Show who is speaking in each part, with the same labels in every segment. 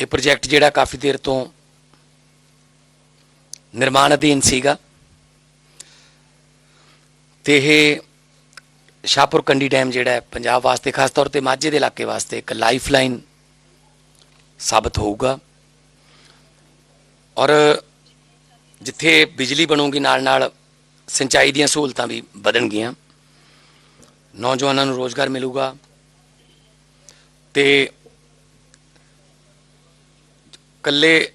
Speaker 1: ਇਹ ਪ੍ਰੋਜੈਕਟ ਜਿਹੜਾ ਕਾਫੀ ਦੇਰ ਤੋਂ ਨਿਰਮਾਣ ਅਧੀਨ ਸੀਗਾ। ਤੇ ਇਹ ਸ਼ਾਹਪੁਰ ਕੰਡੀ ਡੈਮ ਜਿਹੜਾ ਹੈ, ਪੰਜਾਬ ਵਾਸਤੇ, ਖਾਸ ਤੌਰ ਤੇ ਮਾਝੇ ਦੇ ਇਲਾਕੇ ਵਾਸਤੇ ਇੱਕ ਲਾਈਫਲਾਈਨ ਸਾਬਤ ਹੋਊਗਾ। ਔਰ ਜਿੱਥੇ ਬਿਜਲੀ ਬਣੂਗੀ ਨਾਲ ਨਾਲ ਸਿੰਚਾਈ ਦੀਆਂ ਸਹੂਲਤਾਂ ਵੀ ਵਧਣਗੀਆਂ। ਨੌਜਵਾਨਾਂ ਨੂੰ ਰੋਜ਼ਗਾਰ ਮਿਲੂਗਾ। ਤੇ ਕੱਲੇ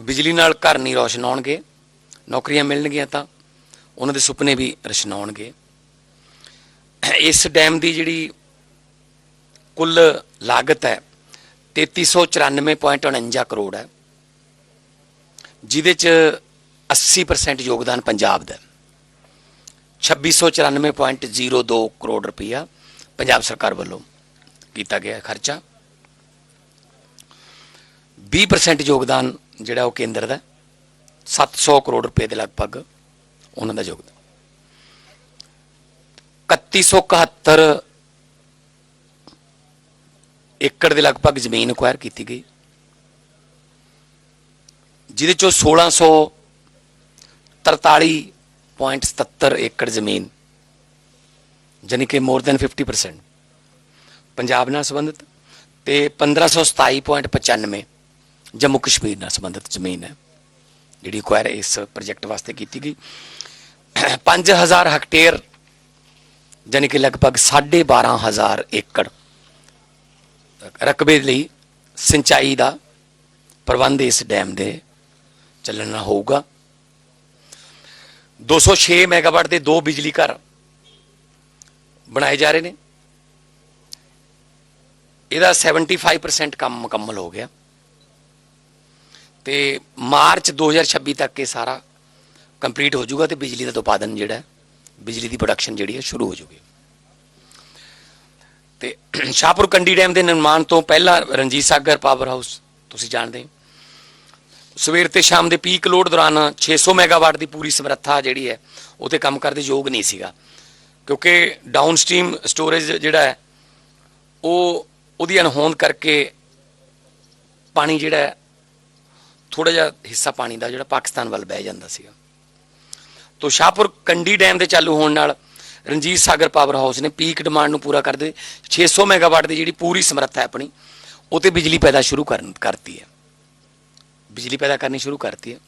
Speaker 1: ਬਿਜਲੀ ਨਾਲ ਘਰ ਨਹੀਂ ਰੋਸ਼ਨ ਹੋਣਗੇ, ਨੌਕਰੀਆਂ ਮਿਲਣਗੀਆਂ ਤਾਂ ਉਹਨਾਂ ਦੇ ਸੁਪਨੇ ਵੀ ਰਸ਼ਨਾਉਣਗੇ ਇਸ ਡੈਮ ਦੀ ਜਿਹੜੀ ਕੁੱਲ ਲਾਗਤ ਹੈ 3394.49 ਕਰੋੜ ਹੈ, ਜਿਹਦੇ ਚ 80% ਯੋਗਦਾਨ ਪੰਜਾਬ ਦਾ ਹੈ। 2694.02 ਕਰੋੜ ਰੁਪਇਆ ਪੰਜਾਬ ਸਰਕਾਰ ਵੱਲੋਂ ਕੀਤਾ ਗਿਆ ਖਰਚਾ। 20% ਯੋਗਦਾਨ ਜਿਹੜਾ ਉਹ ਕੇਂਦਰ ਦਾ ਹੈ। 700 ਕਰੋੜ ਰੁਪਏ ਦੇ ਲਗਭਗ ਉਹਨਾਂ ਦਾ ਯੋਗਦਾਨ 3171 ਏਕੜ ਦੇ ਲਗਭਗ ਜ਼ਮੀਨ ਅਕਵਾਇਰ ਕੀਤੀ ਗਈ ਜਿਹਦੇ ਚੋਂ 1643.77 ਏਕੜ ਜ਼ਮੀਨ, ਜਾਣੀ ਕਿ ਮੋਰ ਦੈਨ 50% ਪੰਜਾਬ ਨਾਲ ਸੰਬੰਧਿਤ, ਤੇ 1527.95 ਜੰਮੂ ਕਸ਼ਮੀਰ ਨਾਲ ਸੰਬੰਧਿਤ ਜ਼ਮੀਨ ਹੈ, ਜਿਹੜੀ ਅਕਵਾਇਰ ਇਸ ਪ੍ਰੋਜੈਕਟ ਵਾਸਤੇ ਕੀਤੀ ਗਈ। 5000 ਹੈਕਟੇਅਰ ਜਾਣੀ ਕਿ ਲਗਭਗ 12500 ਏਕੜ ਰਕਬੇ ਲਈ ਸਿੰਚਾਈ ਦਾ ਪ੍ਰਬੰਧ ਇਸ ਡੈਮ ਦੇ ਚੱਲਣਾ ਹੋਊਗਾ। 206 ਮੈਗਾਵਾਟ ਦੇ ਦੋ ਬਿਜਲੀ ਘਰ ਬਣਾਏ ਜਾ ਰਹੇ ਨੇ। ਇਹਦਾ 75% ਕੰਮ ਮੁਕੰਮਲ ਹੋ ਗਿਆ। ਤੇ ਮਾਰਚ 2026 ਤੱਕ ਇਹ ਸਾਰਾ ਕੰਪਲੀਟ ਹੋ ਜਾਊਗਾ ਤੇ ਬਿਜਲੀ ਦਾ ਉਤਪਾਦਨ ਜਿਹੜਾ ਬਿਜਲੀ ਦੀ ਪ੍ਰੋਡਕਸ਼ਨ ਜਿਹੜੀ ਹੈ, ਸ਼ੁਰੂ ਹੋ ਜਾਊਗੀ। ਤੇ ਸ਼ਾਹਪੁਰ ਕੰਡੀ ਡੈਮ ਦੇ ਨਿਰਮਾਣ ਤੋਂ ਪਹਿਲਾਂ ਰਣਜੀਤ ਸਾਗਰ ਪਾਵਰ ਹਾਊਸ ਤੁਸੀਂ ਜਾਣਦੇ ਸਵੇਰ ਤੇ ਸ਼ਾਮ ਦੇ ਪੀਕ ਲੋਡ ਦੌਰਾਨ 600 ਮੈਗਾਵਾਟ ਦੀ ਪੂਰੀ ਸਮਰੱਥਾ ਜਿਹੜੀ ਹੈ, ਉਹ ਤੇ ਕੰਮ ਕਰਦੇ ਯੋਗ ਨਹੀਂ ਸੀਗਾ। ਕਿਉਂਕਿ ਡਾਊਨ ਡਾਊਨਸਟ੍ਰੀਮ ਸਟੋਰੇਜ ਜਿਹੜਾ ਹੈ, ਉਹ ਉਹਦੀ ਅਣਹੋਂਦ ਕਰਕੇ ਪਾਣੀ ਜਿਹੜਾ ਥੋੜਾ ਜਿਹਾ ਹਿੱਸਾ ਪਾਣੀ ਦਾ ਜਿਹੜਾ ਪਾਕਿਸਤਾਨ ਵੱਲ ਬਹਿ ਜਾਂਦਾ ਸੀਗਾ। ਤੋ ਸ਼ਾਹਪੁਰ ਕੰਡੀ ਡੈਮ ਦੇ ਚਾਲੂ ਹੋਣ ਨਾਲ ਰਣਜੀਤ ਸਾਗਰ ਪਾਵਰ ਹਾਊਸ ਨੇ ਪੀਕ ਡਿਮਾਂਡ ਨੂੰ ਪੂਰਾ ਕਰਦੇ 600 ਮੈਗਾਵਾਟ ਦੀ ਜਿਹੜੀ ਪੂਰੀ ਸਮਰੱਥਾ ਹੈ ਆਪਣੀ, ਉਹ ਤੇ ਬਿਜਲੀ ਪੈਦਾ ਸ਼ੁਰੂ ਕਰਨ ਕਰਤੀ ਹੈ। ਬਿਜਲੀ ਪੈਦਾ ਕਰਨੀ ਸ਼ੁਰੂ ਕਰਤੀ ਹੈ।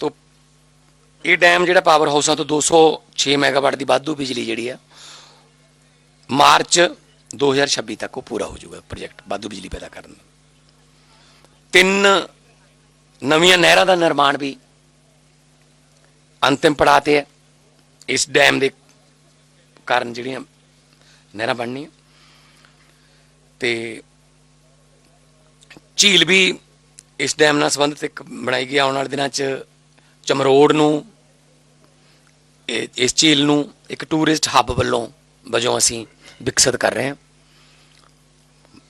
Speaker 1: ਤੋ ਇਹ ਡੈਮ ਜਿਹੜਾ ਪਾਵਰ ਹਾਊਸਾਂ ਤੋਂ 206 ਮੈਗਾਵਾਟ ਦੀ ਵਾਧੂ ਬਿਜਲੀ ਜਿਹੜੀ ਆ, ਮਾਰਚ 2026 ਤੱਕ ਉਹ ਪੂਰਾ ਹੋ ਜਾਊਗਾ ਪ੍ਰੋਜੈਕਟ ਵਾਧੂ ਬਿਜਲੀ ਪੈਦਾ ਕਰਨ ਦਾ। ਤਿੰਨ ਨਵੀਆਂ ਨਹਿਰਾਂ ਦਾ ਨਿਰਮਾਣ ਵੀ ਅੰਤਿਮ ਪੜਾਅ ਤੇ ਹੈ। ਇਸ ਡੈਮ ਦੇ ਕਾਰਨ ਜਿਹੜੀਆਂ ਨਹਿਰਾਂ ਬਣਨੀਆਂ। ਤੇ ਝੀਲ ਵੀ ਇਸ ਡੈਮ ਨਾਲ ਸੰਬੰਧਿਤ ਇੱਕ ਬਣਾਈ ਗਈ, ਆਉਣ ਵਾਲੇ ਦਿਨਾਂ 'ਚ ਚਮਰੋੜ ਨੂੰ ਇਸ ਝੀਲ ਨੂੰ ਇੱਕ ਟੂਰਿਸਟ ਹੱਬ ਵੱਲੋਂ ਵਜੋਂ ਅਸੀਂ ਵਿਕਸਿਤ ਕਰ ਰਹੇ ਹਾਂ।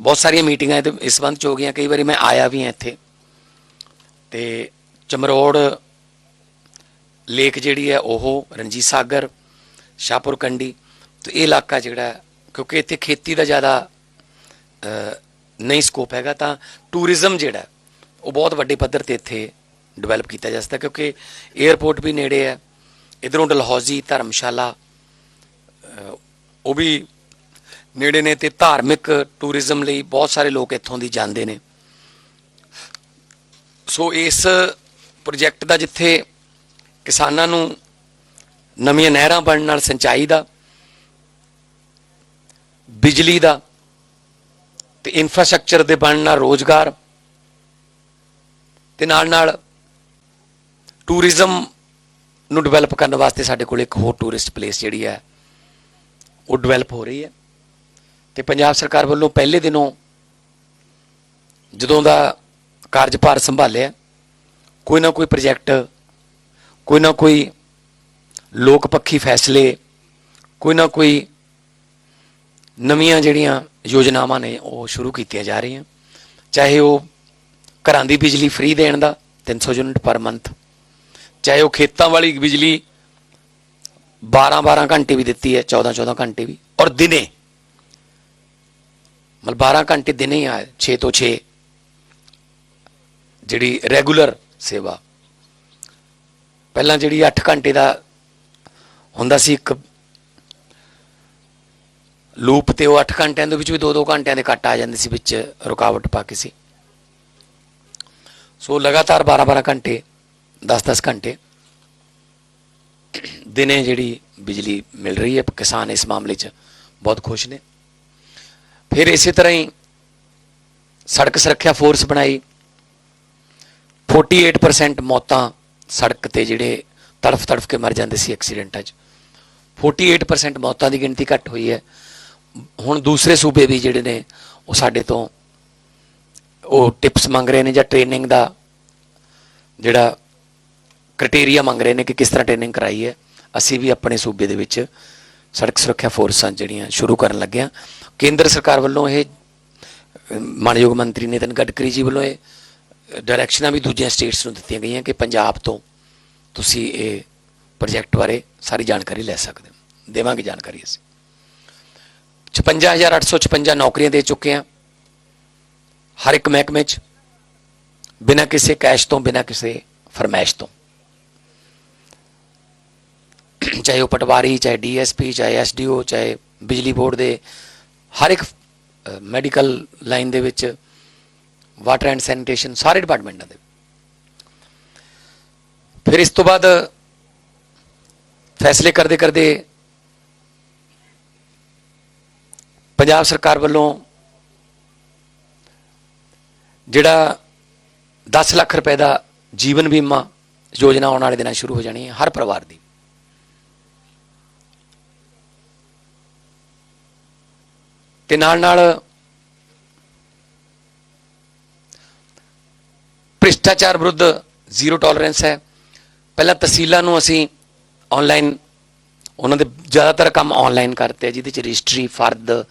Speaker 1: ਬਹੁਤ ਸਾਰੀਆਂ ਮੀਟਿੰਗਾਂ ਇਹਦੇ, ਇਸ ਸੰਬੰਧ 'ਚ ਹੋ ਗਈਆਂ। ਕਈ ਵਾਰੀ ਮੈਂ ਆਇਆ ਵੀ ਹਾਂ ਇੱਥੇ। ਤੇ ਚਮਰੋੜ ਲੇਕ ਜਿਹੜੀ ਹੈ ਉਹ ਰਣਜੀਤ ਸਾਗਰ, ਸ਼ਾਹਪੁਰ ਕੰਡੀ ਤੇ ਇਹ ਇਲਾਕਾ ਜਿਹੜਾ ਕਿਉਂਕਿ ਇੱਥੇ ਖੇਤੀ ਦਾ ਜ਼ਿਆਦਾ ਨਹੀਂ ਸਕੋਪ ਹੈਗਾ, ਤਾਂ ਟੂਰਿਜ਼ਮ ਜਿਹੜਾ ਉਹ ਬਹੁਤ ਵੱਡੇ ਪੱਧਰ ਤੇ ਇੱਥੇ ਡਿਵੈਲਪ ਕੀਤਾ ਜਾ ਸਕਦਾ, ਕਿਉਂਕਿ 에ਅਰਪੋਰਟ ਵੀ ਨੇੜੇ ਹੈ, ਇਧਰੋਂ ਡਲਹੌਜ਼ੀ ਧਰਮਸ਼ਾਲਾ ਉਹ ਵੀ ਨੇੜੇ ਨੇ, ਤੇ ਧਾਰਮਿਕ ਟੂਰਿਜ਼ਮ ਲਈ ਬਹੁਤ ਸਾਰੇ ਲੋਕ ਇੱਥੋਂ ਦੀ ਜਾਂਦੇ ਨੇ। ਸੋ ਇਸ ਪ੍ਰੋਜੈਕਟ ਦਾ ਜਿੱਥੇ ਕਿਸਾਨਾਂ ਨੂੰ ਨਵੀਆਂ ਨਹਿਰਾਂ ਬਣਨ ਨਾਲ ਸਿੰਚਾਈ ਦਾ, ਬਿਜਲੀ ਦਾ ਤੇ ਇਨਫਰਾਸਟ੍ਰਕਚਰ ਦੇ ਬਣਨ ਨਾਲ ਰੋਜ਼ਗਾਰ ਤੇ ਨਾਲ ਨਾਲ ਟੂਰਿਜ਼ਮ ਨੂੰ ਡਿਵੈਲਪ ਕਰਨ ਵਾਸਤੇ ਸਾਡੇ ਕੋਲ ਇੱਕ ਹੋਰ ਟੂਰਿਸਟ ਪਲੇਸ ਜਿਹੜੀ ਹੈ, ਉਹ ਡਿਵੈਲਪ ਹੋ ਰਹੀ ਹੈ ਤੇ ਪੰਜਾਬ ਸਰਕਾਰ ਵੱਲੋਂ ਪਹਿਲੇ ਦਿਨੋਂ ਜਦੋਂ ਦਾ ਕਾਰਜਭਾਰ ਸੰਭਾਲਿਆ। ਕੋਈ ਨਾ ਕੋਈ ਪ੍ਰੋਜੈਕਟ, ਕੋਈ ਨਾ ਕੋਈ ਲੋਕ ਪੱਖੀ ਫੈਸਲੇ, ਕੋਈ ਨਾ ਕੋਈ ਨਵੀਆਂ ਜਿਹੜੀਆਂ ਯੋਜਨਾਵਾਂ ਨੇ ਉਹ ਸ਼ੁਰੂ ਕੀਤੀਆਂ ਜਾ ਰਹੀਆਂ। ਚਾਹੇ ਉਹ ਘਰਾਂ ਦੀ ਬਿਜਲੀ ਫ੍ਰੀ ਦੇਣ ਦਾ 300 ਯੂਨਿਟ ਪਰ ਮੰਥ, ਚਾਹੇ ਉਹ ਖੇਤਾਂ ਵਾਲੀ ਬਿਜਲੀ 12 12 ਘੰਟੇ ਵੀ ਦਿੱਤੀ ਹੈ 14 14 ਘੰਟੇ ਵੀ, ਔਰ ਦਿਨੇ, ਮਤਲਬ 12 ਘੰਟੇ ਦਿਨੇ ਹੀ ਆ 6 ਤੋਂ 6 ਜਿਹੜੀ ਰੈਗੂਲਰ ਸੇਵਾ। ਪਹਿਲਾਂ ਜਿਹੜੀ 8 ਘੰਟੇ ਦਾ ਹੁੰਦਾ ਸੀ ਇੱਕ ਲੂਪ ਤੇ ਉਹ 8 ਘੰਟਿਆਂ ਦੇ ਵਿੱਚ ਵੀ 2-2 ਘੰਟਿਆਂ ਦੇ ਕੱਟ ਆ ਜਾਂਦੇ ਸੀ ਵਿੱਚ ਰੁਕਾਵਟ ਪਾ ਕੇ ਸੀ। ਸੋ ਲਗਾਤਾਰ 12-12 ਘੰਟੇ 10-10 ਘੰਟੇ ਦਿਨੇ ਜਿਹੜੀ ਬਿਜਲੀ ਮਿਲ ਰਹੀ ਹੈ, ਕਿਸਾਨ ਇਸ ਮਾਮਲੇ 'ਚ ਬਹੁਤ ਖੁਸ਼ ਨੇ। ਫਿਰ ਇਸੇ ਤਰ੍ਹਾਂ ਹੀ ਸੜਕ ਸੁਰੱਖਿਆ ਫੋਰਸ ਬਣਾਈ। 48% ਮੌਤਾਂ ਸੜਕ ਤੇ ਜਿਹੜੇ ਤੜਫ ਤੜਫ ਕੇ ਮਰ ਜਾਂਦੇ ਸੀ ਐਕਸੀਡੈਂਟਾਂ 'ਚ। 48% ਮੌਤਾਂ ਦੀ ਗਿਣਤੀ ਘਟ ਹੋਈ ਹੈ। ਹੁਣ ਦੂਸਰੇ ਸੂਬੇ ਵੀ ਜਿਹੜੇ ਨੇ ਉਹ ਸਾਡੇ ਤੋਂ ਉਹ ਟਿਪਸ ਮੰਗ ਰਹੇ ਨੇ ਜਾਂ ਟ੍ਰੇਨਿੰਗ ਦਾ ਜਿਹੜਾ ਕ੍ਰਾਈਟੇਰੀਆ ਮੰਗ ਰਹੇ ਨੇ ਕਿ ਕਿਸ ਤਰ੍ਹਾਂ ਟ੍ਰੇਨਿੰਗ ਕਰਾਈ ਹੈ। ਅਸੀਂ ਵੀ ਆਪਣੇ ਸੂਬੇ ਦੇ ਵਿੱਚ ਸੜਕ ਸੁਰੱਖਿਆ ਫੋਰਸਾਂ ਜਿਹੜੀਆਂ ਸ਼ੁਰੂ ਕਰਨ ਲੱਗੇ ਹਾਂ ਕੇਂਦਰ ਸਰਕਾਰ ਵੱਲੋਂ ਇਹ ਅਹ, ਮਾਨਯੋਗ ਮੰਤਰੀ ਨਿਤਨ ਗਡਕਰੀ ਜੀ ਵੱਲੋਂ ਇਹ ਡਾਇਰੈਕਸ਼ਨਾਂ ਵੀ ਦੂਜੀਆਂ ਸਟੇਟਸ ਨੂੰ ਦਿੱਤੀਆਂ ਗਈਆਂ ਕਿ ਪੰਜਾਬ ਤੋਂ ਤੁਸੀਂ ਇਹ ਪ੍ਰੋਜੈਕਟ ਬਾਰੇ ਸਾਰੀ ਜਾਣਕਾਰੀ ਲੈ ਸਕਦੇ ਹੋ। ਦੇਵਾਂਗੇ ਜਾਣਕਾਰੀ ਅਸੀਂ। 56856 ਨੌਕਰੀਆਂ ਦੇ ਚੁੱਕੇ ਹਾਂ। ਹਰ ਇੱਕ ਮਹਿਕਮੇ 'ਚ, ਬਿਨਾਂ ਕਿਸੇ ਕੈਸ਼ ਤੋਂ, ਬਿਨਾਂ ਕਿਸੇ ਫਰਮਾਇਸ਼ ਤੋਂ। ਚਾਹੇ ਉਹ ਪਟਵਾਰੀ, ਚਾਹੇ ਡੀਐਸਪੀ ਚਾਹੇ ਐਸਡੀਓ ਚਾਹੇ ਬਿਜਲੀ ਬੋਰਡ ਦੇ ਹਰ ਇੱਕ ਮੈਡੀਕਲ ਲਾਈਨ ਦੇ ਵਿੱਚ ਵਾਟਰ ਐਂਡ ਸੈਨੀਟੇਸ਼ਨ ਸਾਰੇ ਡਿਪਾਰਟਮੈਂਟਾਂ ਦੇ। ਫਿਰ ਇਸ ਤੋਂ ਬਾਅਦ ਫੈਸਲੇ ਕਰਦੇ ਕਰਦੇ ਪੰਜਾਬ ਸਰਕਾਰ ਵੱਲੋਂ ਜਿਹੜਾ 10 ਲੱਖ ਰੁਪਏ ਦਾ ਜੀਵਨ ਬੀਮਾ ਯੋਜਨਾ ਆਉਣ ਵਾਲੇ ਦਿਨਾਂ ਸ਼ੁਰੂ ਹੋ ਜਾਣੀ ਹੈ ਹਰ ਪਰਿਵਾਰ ਦੀ। ਤੇ ਨਾਲ ਨਾਲ ਭ੍ਰਿਸ਼ਟਾਚਾਰ ਵਿਰੁੱਧ ਜ਼ੀਰੋ ਟੋਲਰੈਂਸ ਹੈ। ਪਹਿਲਾਂ ਤਹਿਸੀਲਾਂ ਨੂੰ ਅਸੀਂ ਆਨਲਾਈਨ ਉਹਨਾਂ ਦੇ ਜ਼ਿਆਦਾਤਰ ਕੰਮ ਆਨਲਾਈਨ ਕਰਤੇ ਜਿਹਦੇ ਚ ਰਜਿਸਟਰੀ, ਫਰਦ,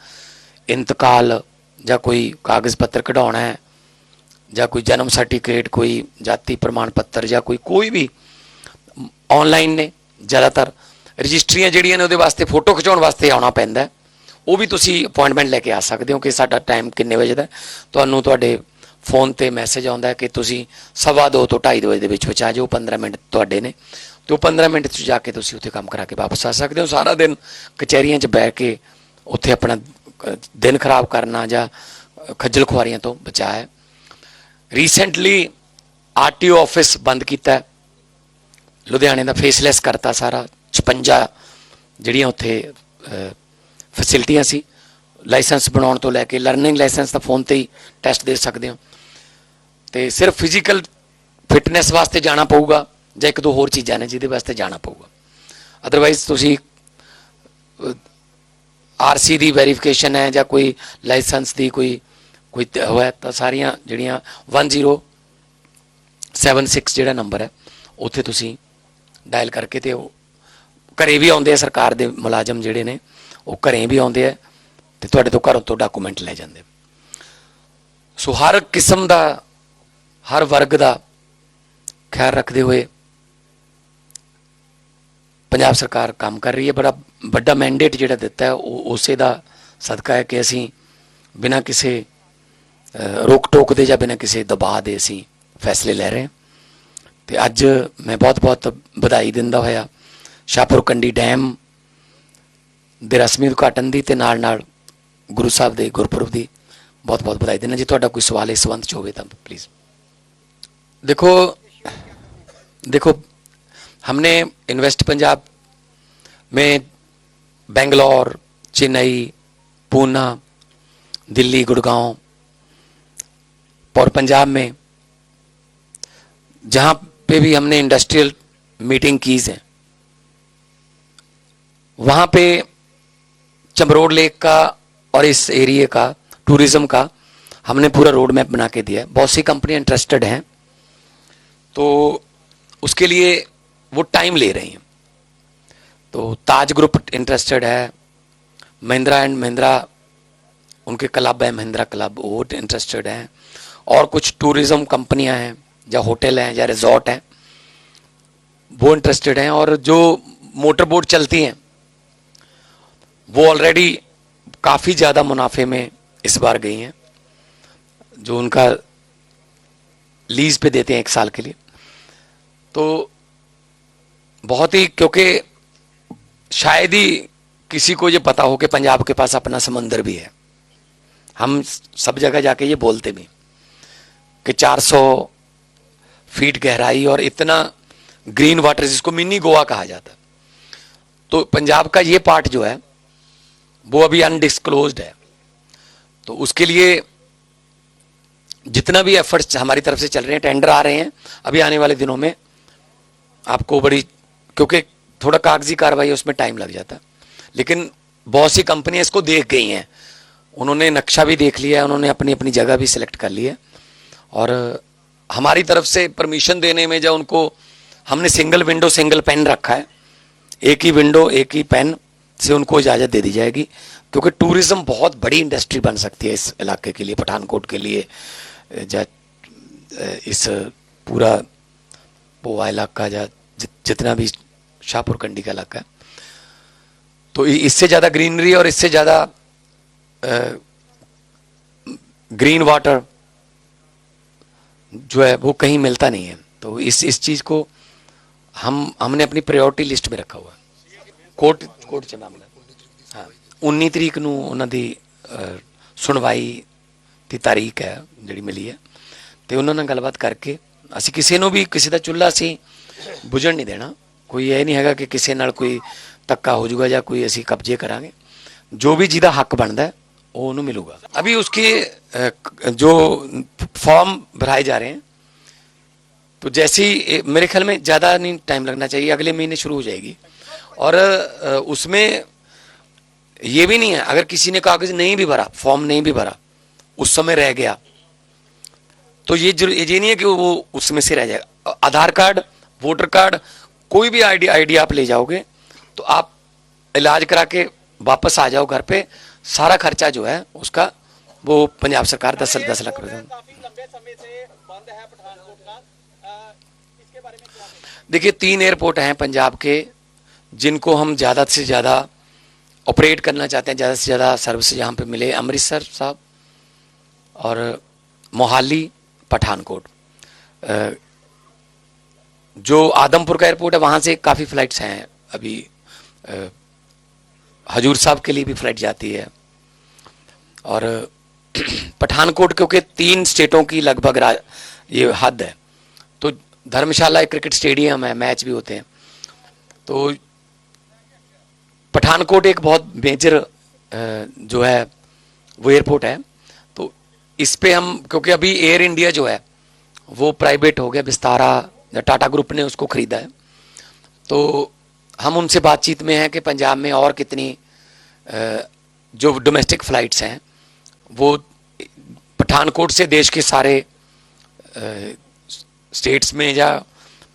Speaker 1: ਇੰਤਕਾਲ ਜਾਂ ਕੋਈ ਕਾਗਜ਼ ਪੱਤਰ ਕਢਾਉਣਾ ਹੈ, ਜਾਂ ਕੋਈ ਜਨਮ ਸਰਟੀਫਿਕੇਟ ਕੋਈ ਜਾਤੀ ਪ੍ਰਮਾਣ ਪੱਤਰ ਜਾਂ ਕੋਈ ਕੋਈ ਵੀ ਆਨਲਾਈਨ ਨੇ ਜ਼ਿਆਦਾਤਰ। ਰਜਿਸਟਰੀਆਂ ਜਿਹੜੀਆਂ ਨੇ ਉਹਦੇ ਵਾਸਤੇ ਫੋਟੋ ਖਿਚਾਉਣ ਵਾਸਤੇ ਆਉਣਾ ਪੈਂਦਾ ਉਹ ਵੀ ਤੁਸੀਂ ਅਪਾਇੰਟਮੈਂਟ ਲੈ ਕੇ ਆ ਸਕਦੇ ਹੋ ਕਿ ਸਾਡਾ ਟਾਈਮ ਕਿੰਨੇ ਵਜੇ ਦਾ ਤੁਹਾਨੂੰ ਤੁਹਾਡੇ ਫੋਨ ਤੇ ਮੈਸੇਜ ਆਉਂਦਾ ਕਿ ਤੁਸੀਂ ਸਵਾ ਦੋ ਤੋਂ 2:30 ਵਜੇ ਦੇ ਵਿੱਚ ਵਿੱਚ ਆ ਜਾਓ 15 ਮਿੰਟ ਤੁਹਾਡੇ ਨੇ। ਤੇ ਉਹ 15 ਮਿੰਟ 'ਚ ਜਾ ਕੇ ਤੁਸੀਂ ਉੱਥੇ ਕੰਮ ਕਰਾ ਕੇ ਵਾਪਸ ਆ ਸਕਦੇ ਹੋ। ਸਾਰਾ ਦਿਨ ਕਚਹਿਰੀਆਂ 'ਚ ਬਹਿ ਕੇ ਉੱਥੇ ਆਪਣਾ ਦਿਨ ਖਰਾਬ ਕਰਨਾ ਜਾਂ ਖੱਜਲ ਖੁਆਰੀਆਂ ਤੋਂ ਬਚਾ ਹੈ। ਰੀਸੈਂਟਲੀ ਆਰਟੀਓ ਆਫਿਸ ਬੰਦ ਕੀਤਾ ਲੁਧਿਆਣੇ ਦਾ ਫੇਸਲੈਸ ਕਰਤਾ ਸਾਰਾ। 56 ਜਿਹੜੀਆਂ ਉੱਥੇ ਫੈਸਿਲਿਟੀਆਂ ਸੀ। ਲਾਇਸੈਂਸ ਬਣਾਉਣ ਤੋਂ ਲੈ ਕੇ ਲਰਨਿੰਗ ਲਾਇਸੈਂਸ ਤਾਂ ਫੋਨ ਤੇ ਹੀ ਟੈਸਟ ਦੇ ਸਕਦੇ ਹੋ। ਤੇ ਸਿਰਫ ਫਿਜ਼ੀਕਲ ਫਿਟਨੈਸ ਵਾਸਤੇ ਜਾਣਾ ਪਊਗਾ ਜਾਂ ਇੱਕ ਦੋ ਹੋਰ ਚੀਜ਼ਾਂ ਨੇ ਜਿਹਦੇ ਵਾਸਤੇ ਜਾਣਾ ਪਊਗਾ। ਅਦਰਵਾਈਜ਼ ਤੁਸੀਂ ਆਰਸੀ ਦੀ ਵੈਰੀਫਿਕੇਸ਼ਨ ਹੈ ਜਾਂ ਕੋਈ ਲਾਇਸੈਂਸ ਦੀ ਕੋਈ ਕੋਈ ਤ- ਹੋਇਆ ਤਾਂ ਸਾਰੀਆਂ ਜਿਹੜੀਆਂ 1076 ਜਿਹੜਾ ਨੰਬਰ ਹੈ, ਉੱਥੇ ਤੁਸੀਂ ਡਾਇਲ ਕਰਕੇ ਤੇ ਉਹ ਘਰੇ ਵੀ ਆਉਂਦੇ ਆ ਸਰਕਾਰ ਦੇ ਮੁਲਾਜ਼ਮ ਜਿਹੜੇ ਨੇ, ਉਹ ਘਰੇ ਵੀ ਆਉਂਦੇ ਆ ਤੇ ਤੁਹਾਡੇ ਤੋਂ ਘਰੋਂ ਤੋਂ ਡਾਕੂਮੈਂਟ ਲੈ ਜਾਂਦੇ ਸੋ ਹਰ ਕਿਸਮ ਦਾ ਹਰ ਵਰਗ ਦਾ ਖਿਆਲ ਰੱਖਦੇ ਹੋਏ ਪੰਜਾਬ ਸਰਕਾਰ ਕੰਮ ਕਰ ਰਹੀ ਹੈ। ਬੜਾ ਵੱਡਾ ਮੈਂਡੇਟ ਜਿਹੜਾ ਦਿੱਤਾ ਹੈ, ਉਹ ਉਸੇ ਦਾ ਸਦਕਾ ਹੈ ਕਿ ਅਸੀਂ ਬਿਨਾਂ ਕਿਸੇ ਰੋਕ ਟੋਕ ਦੇ ਜਾਂ ਬਿਨਾਂ ਕਿਸੇ ਦਬਾਅ ਦੇ ਅਸੀਂ ਫੈਸਲੇ ਲੈ ਰਹੇ ਹਾਂ। ਤੇ ਅੱਜ ਮੈਂ ਬਹੁਤ-ਬਹੁਤ ਵਧਾਈ ਦਿੰਦਾ ਹੋਇਆ ਸ਼ਾਹਪੁਰ ਕੰਡੀ ਡੈਮ ਦੇ ਰਸਮੀ ਉਦਘਾਟਨ ਦੀ ਤੇ ਨਾਲ-ਨਾਲ ਗੁਰੂ ਸਾਹਿਬ ਦੇ ਗੁਰਪੁਰਬ ਦੀ ਬਹੁਤ-ਬਹੁਤ ਵਧਾਈ ਦਿੰਦਾ। ਜੇ ਤੁਹਾਡਾ ਕੋਈ ਸਵਾਲ ਇਸ ਸੰਬੰਧ ਚ ਹੋਵੇ ਤਾਂ ਪਲੀਜ਼ देखो देखो, हमने इन्वेस्ट पंजाब में बेंगलोर, चेन्नई, पूना, दिल्ली, गुड़गांव और पंजाब में जहाँ पे भी हमने इंडस्ट्रियल मीटिंग कीज है, वहाँ पे चमरोड लेक का और इस एरिया का टूरिज़्म का हमने पूरा रोड मैप बना के दिया है। बहुत सी कंपनियाँ इंटरेस्टेड हैं। तो उसके लिए वो टाइम ले रही हैं। तो ताज ग्रुप इंटरेस्टेड है महिंद्रा एंड महिंद्रा उनके क्लब है महिंद्रा क्लब वो इंटरेस्टेड हैं। और कुछ टूरिज़्म कंपनियाँ हैं, या होटल हैं, या रिजॉर्ट हैं, वो इंटरेस्टेड हैं। और जो मोटर बोट चलती हैं, वो ऑलरेडी काफ़ी ज़्यादा मुनाफे में इस बार गई हैं, जो उनका लीज पे देते हैं एक साल के लिए। तो बहुत ही, क्योंकि शायद ही किसी को ये पता हो कि पंजाब के पास अपना समंदर भी है। हम सब जगह जाके ये बोलते भी कि 400 फीट गहराई और इतना ग्रीन वाटर जिसको मिनी गोवा कहा जाता तो पंजाब का ये पार्ट जो है, वो अभी अनडिस्क्लोज्ड है। तो उसके लिए जितना भी एफर्ट्स हमारी तरफ़ से चल रहे हैं टेंडर आ रहे हैं, अभी आने वाले दिनों में आपको बड़ी, क्योंकि थोड़ा कागज़ी कार्रवाई है, उसमें टाइम लग जाता। लेकिन बहुत सी कंपनियाँ इसको देख गई हैं। उन्होंने नक्शा भी देख लिया है, उन्होंने अपनी अपनी जगह भी सिलेक्ट कर ली है। और हमारी तरफ़ से परमिशन देने में जब उनको, हमने सिंगल विंडो सिंगल पेन रखा है। एक ही विंडो एक ही पेन से उनको इजाज़त दे दी जाएगी। क्योंकि टूरिज़्म बहुत बड़ी इंडस्ट्री बन सकती है इस इलाके के लिए, पठानकोट के लिए इस पूरा पोवा इलाका या जि- जितना भी शाहपुर कंडी का इलाका है तो इ- इससे ज़्यादा ग्रीनरी और इससे ज़्यादा ग्रीन वाटर जो है वो कहीं मिलता नहीं है तो इस इस चीज़ को हम हमने ਆਪਣੀ ਪ੍ਰਾਇੋਰਟੀ ਲਿਸਟ में ਰੱਖਾ ਹੋਇਆ ਕੋਰਟ ਕੋਰਟ ਚ ਮਾਮਲਾ ਹਾਂ 19 ਤਰੀਕ ਨੂੰ ਉਹਨਾਂ ਦੀ ਅਹ, ਸੁਣਵਾਈ ਦੀ ਤਾਰੀਖ ਹੈ ਜਿਹੜੀ ਮਿਲੀ ਹੈ ਤੇ ਉਹਨਾਂ ਨਾਲ ਗੱਲਬਾਤ ਕਰਕੇ ਅਸੀਂ ਕਿਸੇ ਨੂੰ ਵੀ ਕਿਸੇ ਦਾ ਚੁੱਲ੍ਹਾ ਅਸੀਂ ਬੁਝਣ ਨਹੀਂ ਦੇਣਾ ਕੋਈ ਇਹ ਨਹੀਂ ਹੈਗਾ ਕਿ ਕਿਸੇ ਨਾਲ ਕੋਈ ਧੱਕਾ ਹੋ ਜਾਊਗਾ ਜਾਂ ਕੋਈ ਅਸੀਂ ਕਬਜ਼ੇ ਕਰਾਂਗੇ ਜੋ ਵੀ ਜਿਹਦਾ ਹੱਕ ਬਣਦਾ ਹੈ, ਉਹ ਉਹਨੂੰ ਮਿਲੂਗਾ ਅਭੀ ਉਸਕੇ ਅਹ, ਕ- ਜੋ फॉर्म भराए जा रहे हैं तो जैसे ही ए, मेरे ख्याल में ज़्यादा नहीं टाइम लगना चाहिए अगले महीने शुरू हो जाएगी और अ, उसमें ये भी नहीं है अगर किसी ने कागज नहीं भी भरा फॉर्म नहीं भी भरा उस समय रह गया तो ये ये नहीं है कि वो उसमें से रह जाएगा। आधार कार्ड, वोटर कार्ड, कोई भी आईडी आईडी आप ले जाओगे तो आप इलाज करा के वापस आ जाओ घर पे। सारा खर्चा जो है, उसका वो पंजाब सरकार दस दस लाख
Speaker 2: कहेंगे?
Speaker 1: देखिए, तीन एयरपोर्ट हैं पंजाब के, जिनको हम ज़्यादा से ज़्यादा ऑपरेट करना चाहते हैं, ज़्यादा से ज़्यादा सर्विस यहाँ पे मिले। अमृतसर साहब और मोहाली पठानकोट। जो आदमपुर का एयरपोर्ट है, वहाँ से काफ़ी फ़्लाइट्स हैं। अभी हजूर साहब के लिए भी फ़्लाइट जाती है। और, पठानकोट, क्योंकि तीन स्टेटों की लगभग ये हद है। तो धर्मशाला एक क्रिकेट स्टेडियम है, मैच भी होते हैं। तो पठानकोट एक बहुत मेजर जो है, वो एयरपोर्ट है। इस पे हम, क्योंकि अभी एयर इंडिया जो है, वो प्राइवेट हो गया विस्तारा टाटा ग्रुप ने उसको खरीदा है। तो हम उनसे बातचीत में हैं कि पंजाब में और कितनी जो डोमेस्टिक फ़्लाइट्स हैं, वो पठानकोट से देश के सारे स्टेट्स में या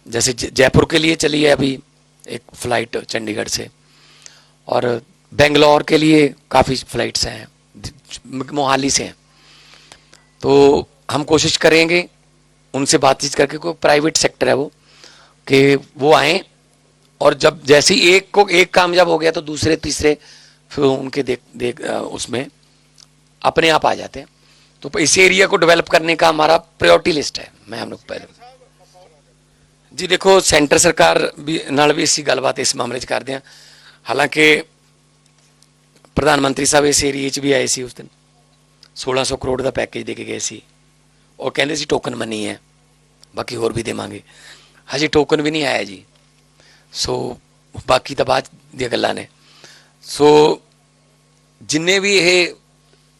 Speaker 1: जैसे जयपुर के लिए चली है अभी एक फ़्लाइट चंडीगढ़ से। और बेंगलोर के लिए काफ़ी फ़्लाइट्स हैं मोहाली से हैं। तो हम कोशिश करेंगे उनसे बातचीत करके कोई प्राइवेट सेक्टर है वो, कि वो आए और जब जैसे ही एक को एक कामयाब हो गया तो दूसरे, तीसरे, फिर उनके देख देख उसमें अपने आप आ जाते हैं। तो इस एरिया को डेवलप करने का हमारा प्रायोरिटी लिस्ट है। मैं हम लोग पहले जी देखो सेंटर सरकार भी, नाल भी इसी गलबात इस मामले कर दें हालाँकि प्रधानमंत्री साहब इस एरिए भी आए थे उस दिन। 1600 ਕਰੋੜ ਦਾ ਪੈਕੇਜ ਦੇ ਕੇ ਗਏ ਸੀ। ਉਹ ਕਹਿੰਦੇ ਸੀ ਟੋਕਨ ਮਨੀ ਹੈ। ਬਾਕੀ ਹੋਰ ਵੀ ਦੇਵਾਂਗੇ। ਹਜੇ ਟੋਕਨ ਵੀ ਨਹੀਂ ਆਇਆ ਜੀ। ਸੋ ਬਾਕੀ ਤਾਂ ਬਾਅਦ ਦੀਆਂ ਗੱਲਾਂ ਨੇ। ਸੋ ਜਿੰਨੇ ਵੀ ਇਹ